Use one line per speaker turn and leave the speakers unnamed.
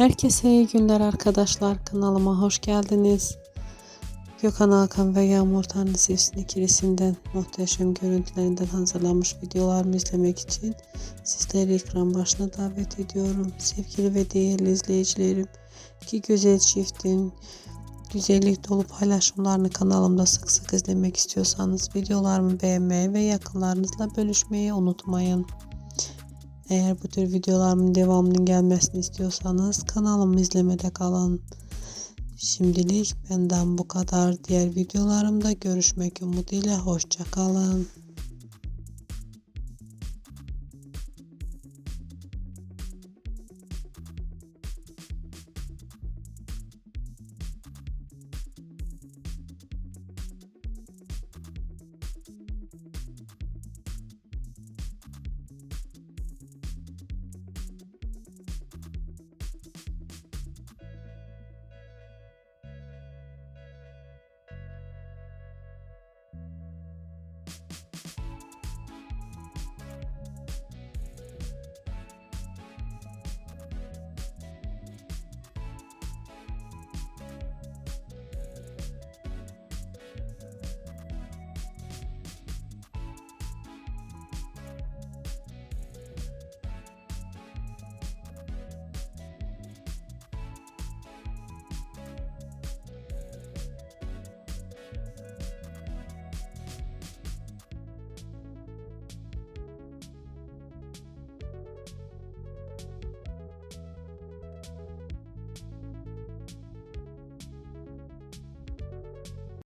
Herkese iyi günler arkadaşlar. Kanalıma hoş geldiniz. Gökhan Hakan ve Yağmur Tanrısevsin ikilisinden muhteşem görüntülerinden hazırlanmış videolarımı izlemek için sizleri ekran başına davet ediyorum. Sevgili ve değerli izleyicilerim, iki güzel çiftin güzellik dolu paylaşımlarını kanalımda sık sık izlemek istiyorsanız videolarımı beğenmeyi ve yakınlarınızla bölüşmeyi unutmayın. Eğer bu tür videolarımın devamının gelmesini istiyorsanız kanalımı izlemede kalın. Şimdilik benden bu kadar. Diğer videolarımda görüşmek umuduyla hoşça kalın.